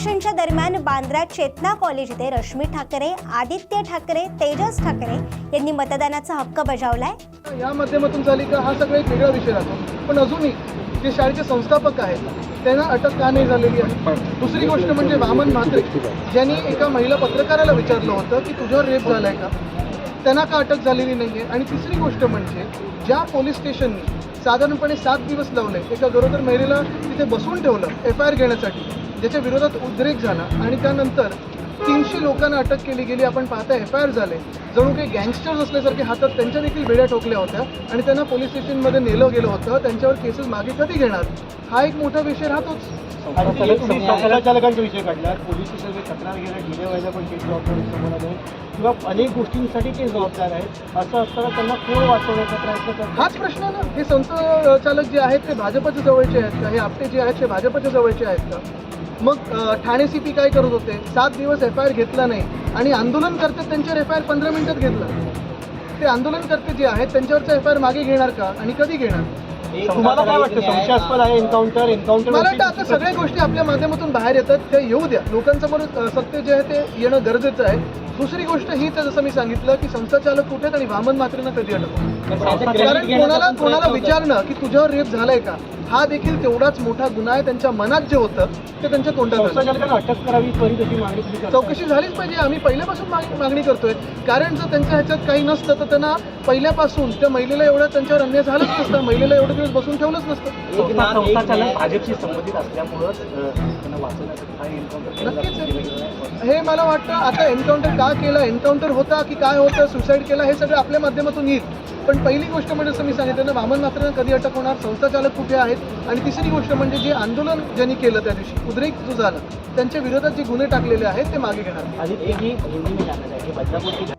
इलेक्शनच्या दरम्यान बांद्रा चेतना कॉलेज इथे रश्मी ठाकरे आदित्य ठाकरे तेजस ठाकरे यांनी मतदानाचा हक्क बजावलाय. या माध्यमातून झाली का? हा सगळा एक वेगळा विषय राहतो. पण अजूनही जे शाळेचे संस्थापक आहेत त्यांना अटक का नाही झालेली आहे? दुसरी गोष्ट म्हणजे वामन म्हात्रे ज्यांनी एका महिला पत्रकाराला विचारलं होतं की तुझ्यावर रेप झालाय का? त्यांना का अटक झालेली नाही आहे आणि तिसरी गोष्ट म्हणजे ज्या पोलीस स्टेशननी साधारणपणे सात दिवस लावले. एका गरोदर महिलेला तिथे बसवून ठेवलं एफ आय आर घेण्यासाठी. ज्याच्या विरोधात उद्रेक झाला आणि त्यानंतर तीनशे लोकांना अटक केली गेली. आपण पाहता एफ आय आर झाले. जणू काही गँगस्टर्स असल्यासारखे हातात त्यांच्या देखील बेड्या ठोकल्या होत्या आणि त्यांना पोलीस स्टेशनमध्ये नेलं गेलं होतं. त्यांच्यावर केसेस मागे कधी घेणार? हा एक मोठा विषय राहतोच. विषय काढला. पोलीस स्टेशन तक्रार घेणं डिले व्हायला पण ते जबाबदारी समोर आले किंवा अनेक गोष्टींसाठी ते जबाबदार आहेत. असं असताना त्यांना कोण वाचवण्याचा प्रयत्न करतात हाच प्रश्न आहे ना. हे संचालक जे आहेत ते भाजपच्या जवळचे आहेत का? हे आपटे जे आहेत ते भाजपच्या जवळचे आहेत का? मग ठाणे सी पी काय करत होते? सात दिवस एफ आय आर घेतला नाही. आणि आंदोलन करते त्यांच्यावर एफ आय आर पंधरा मिनिटात घेतला. ते आंदोलनकर्ते जे आहेत त्यांच्यावरचा एफ आय आर मागे घेणार का? आणि कधी घेणार? तुम्हाला काय वाटतं? संशयास्पद आहे एन्काउंटर एन्काउंटर मला वाटतं आता सगळ्या गोष्टी आपल्या माध्यमातून बाहेर येतात त्या येऊ द्या. लोकांसमोर सत्य जे आहे ते येणं गरजेचं आहे. दुसरी गोष्ट हीच जसं मी सांगितलं की संस्थाचालक कुठे आणि वामन मात्रेनं कधी अडकवलं कारण कोणाला कोणाला विचारणं की तुझ्यावर रेप झालाय का? हा देखील तेवढाच मोठा गुन्हा आहे. त्यांच्या मनात जे होतं ते त्यांच्या तोंडात अटक करावी त्वरित अशी मागणी तुम्ही. चौकशी झालीच पाहिजे. आम्ही पहिल्यापासून माग- मागणी करतोय. कारण जर त्यांच्या ह्याच्यात काही नसतं तर त्यांना पहिल्यापासून त्या महिलेला एवढं त्यांच्यावर अन्याय झालंच नसतं. महिलेला एवढे दिवस बसून ठेवलंच नसतं. संस्थाचालक भाजपशी संबंधित असल्यामुळंच त्यांना वाचवण्यासाठी काही एन्काउंटर नक्कीच. हे मला वाटतं आता एन्काउंटर का केलं एन्काउंटर होता की काय होतं सुसाईड केला हे सगळं आपल्या माध्यमातून येईल. पण पहिली गोष्ट म्हणजे जसं मी सांगितलं ना वामन मात्र कधी अटक होणार संस्थाचालक कुठे आहेत? आणि तिसरी गोष्ट म्हणजे जे आंदोलन ज्यांनी केलं त्या दिवशी उद्रेक जो झाला त्यांच्या विरोधात जे गुन्हे टाकलेले आहेत ते मागे घेणार. आणि